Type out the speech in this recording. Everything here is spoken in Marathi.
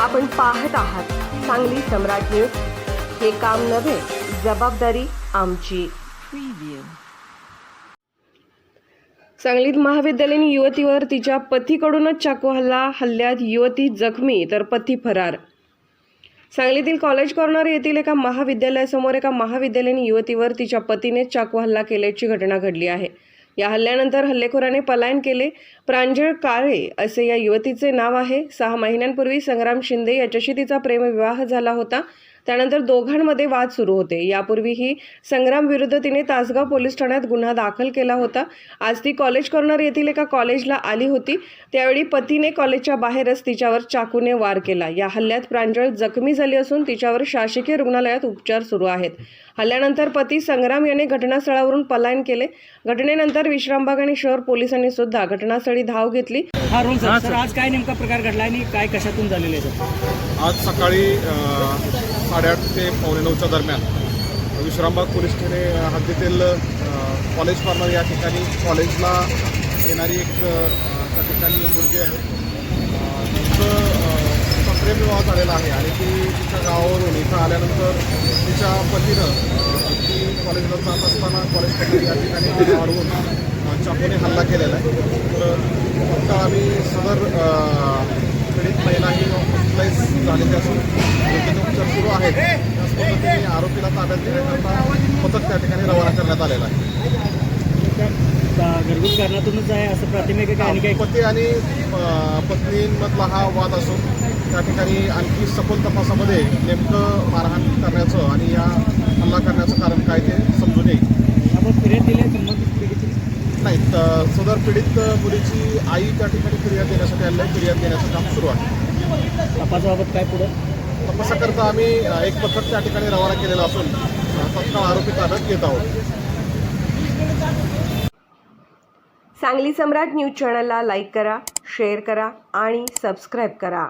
आपण पाहत आहात सांगली सम्राट न्यूज. हे काम नव्हे जबाबदारी आमची. सांगलीत महाविद्यालयीन युवतीवर तिच्या पतीकडूनच चाकू हल्ला हल्ल्यात युवती जखमी तर पती फरार. सांगलीतील कॉलेज कॉर्नर येथील एका महाविद्यालयासमोर एका महाविद्यालयीन युवतीवर तिच्या पतीने चाकू हल्ला केल्याची घटना घडली आहे. या हल्ल्यानंतर हल्लेखोराने पलायन केले. प्रांजळ काळे असे या युवतीचे नाव आहे. सहा महिन्यांपूर्वी संग्राम शिंदे याच्याशी तिचा प्रेमविवाह झाला होता. त्यानंतर दोघांमध्ये वाद सुरू होते. यापूर्वीही संग्राम विरुद्ध तिने तासगाव पोलीस ठाण्यात गुन्हा दाखल केला होता. आज ती कॉलेज कॉर्नर येथील एका कॉलेजला आली होती. त्यावेळी पतीने कॉलेजच्या बाहेरच तिच्यावर चाकूने वार केला. या हल्ल्यात प्रांजळ जखमी झाली असून तिच्यावर शासकीय रुग्णालयात उपचार सुरू आहेत. हल्ल्यानंतर पती संग्राम याने घटनास्थळावरून पलायन केले. घटनेनंतर विश्रामबाग आणि शहर पोलिसांनी सुद्धा घटनास्थळी धाव घेतली. हा रोल सर आज काय नेमका प्रकार घडला आणि काय कशातून झालेलं आज सकाळी साडेआठ ते पावणे नऊच्या दरम्यान. विश्रामबाग पोलीस ठाणे हद्दीतील कॉलेज कॉर्नर या ठिकाणी कॉलेजला येणारी एक त्या ठिकाणी मुलगी आहे. तिचं अ, प्रेमविवाह झालेला आहे आणि ती तिच्या गावावरून इथं आल्यानंतर तिच्या पतीनं ती कॉलेजला जात असताना कॉलेज कॉर्नर या ठिकाणी वाढवून अडवून चाकूने हल्ला केलेला आहे. तर फक्त आम्ही सदर पीडित महिला ही हॉस्पिटलाइज झालेली असून योग्य उपचार सुरू आहेत. त्याच पद्धतीने आरोपीला ताब्यात घेण्याकरता पथक त्या ठिकाणी रवाना करण्यात आलेला आहे. घरगुती कारणातूनच आहे असं प्राथमिक आहे का? आणि काय? पती आणि पत्नींमधला हा वाद असून त्या ठिकाणी आणखी सखोल तपासामध्ये नेमकं मारहाण करण्याचं आणि या हल्ला करण्याचं कारण काय ते समजून येईल. आपण फिर्याद दिली आहे संबंधित पीडितेची? नाही त- सदर पीडित मुलीची आई त्या ठिकाणी फिर्याद देण्यासाठी आलेली आहे. फिर्याद देण्याचं काम सुरू आहे. तपासाबाबत काय पुढं? तपासाकरता आम्ही एक पथक त्या ठिकाणी रवाना केलेलं असून तत्काळ आरोपी ताब्यात घेत आहोत. सांगली सम्राट न्यूज चॅनलला लाईक करा शेअर करा आणि सबस्क्राईब करा.